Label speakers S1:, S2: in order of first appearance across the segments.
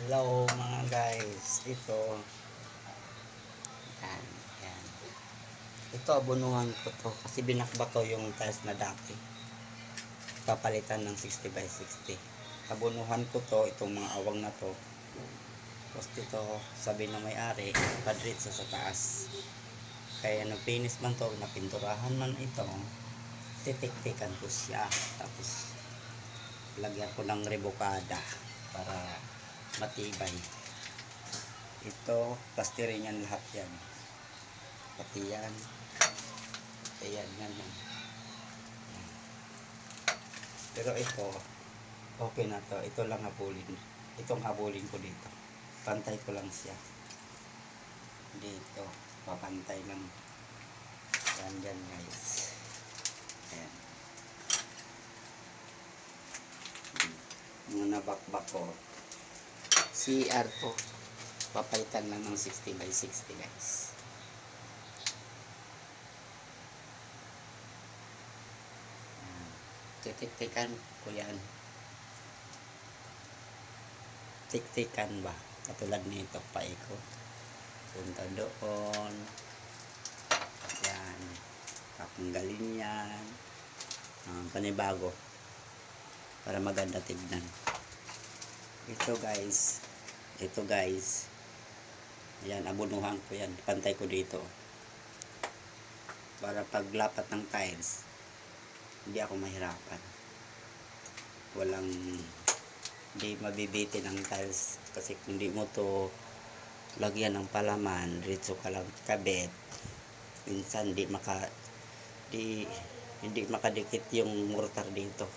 S1: Hello mga guys, ito yan, yan. Ito abunuhan ko to kasi binakbato yung tiles na dati. Papalitan ng 60 by 60. Abunuhan ko to, itong mga awang na to. Tapos dito, sabi na may-ari, padritso sa taas. Kaya nung finish man to, napinturahan man ito, titik-tikan ko siya. Tapos, lagyan ko ng rebukada para matibay. Ito, plastirin yan lahat yan. Pati yan. Ayan, yan yan. Pero ito, okay na to. Ito lang habulin. Itong habulin ko dito. Pantay ko lang siya. Dito, papantay lang. Yan dyan guys. Ayan. Mga nabakbak ko. CR to. Papalitan lang ng 60 by 60 guys. Titik-tikan ko yan. Tik-tikan ba? Katulad nito pa ko. Punta doon. Yan. Tatanggalin yan. Ah, panibago. Para maganda tignan. Ito guys. Ito guys. Ayan, abunuhan ko yan. Pantay ko dito. Para paglapat ng tiles, hindi ako mahirapan. Walang hindi mabibitin ang tiles kasi kung hindi mo to lagyan ng palaman, diretso ka lang kabit. Minsan di maka di hindi makadikit yung mortar dito.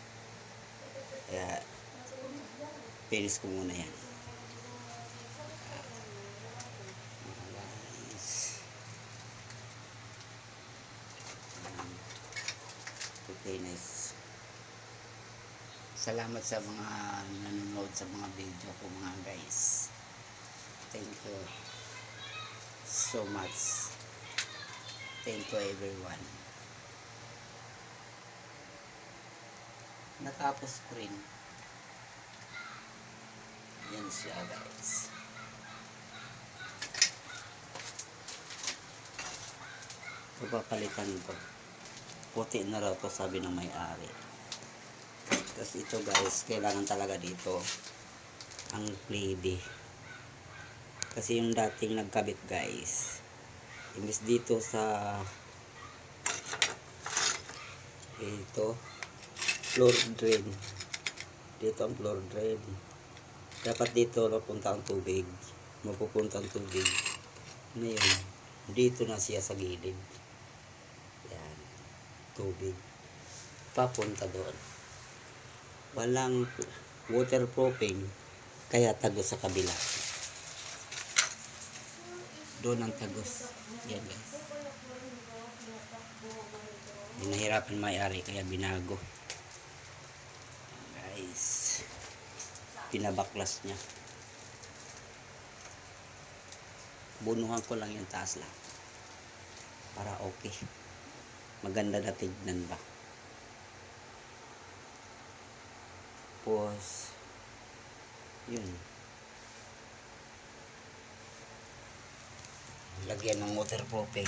S1: Kaya finish ko muna yan. Mga guys. Ayan. Okay, nice. Salamat sa mga nanonood sa mga video ko mga guys. Thank you so much. Thank you everyone. Natapos ko rin. Yan siya guys. Ito papalitan ko. Puti na raw to sabi ng may-ari. Tapos ito guys, kailangan talaga dito ang lady. Kasi yung dating nagkabit guys, imbis dito sa ito floor drain. Dito ang floor drain. Dapat dito napunta ang tubig. Mapupunta ang tubig. Ngayon dito na siya sa gilid. Yan. Tubig. Papunta doon walang waterproofing kaya tagos sa kabila doon ang tagos yan guys Pinahirapan may-ari kaya binago. Guys. Pinabaklas niya. Bunuhan ko lang yung taas lang. Para okay. Maganda na tignan ba. Tapos, yun. Lagyan ng waterproofing.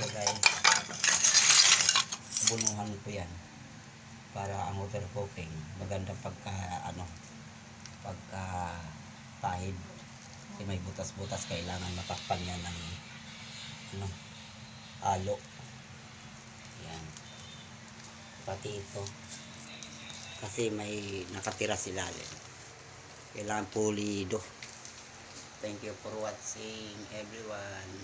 S1: So guys, bunuhan ko yan para ang waterproofing maganda pagka ano pagka tahid kasi may butas-butas kailangan matakpan yan ng ano alo pati ito kasi may nakatira sila kailangan pulido. Thank you for watching everyone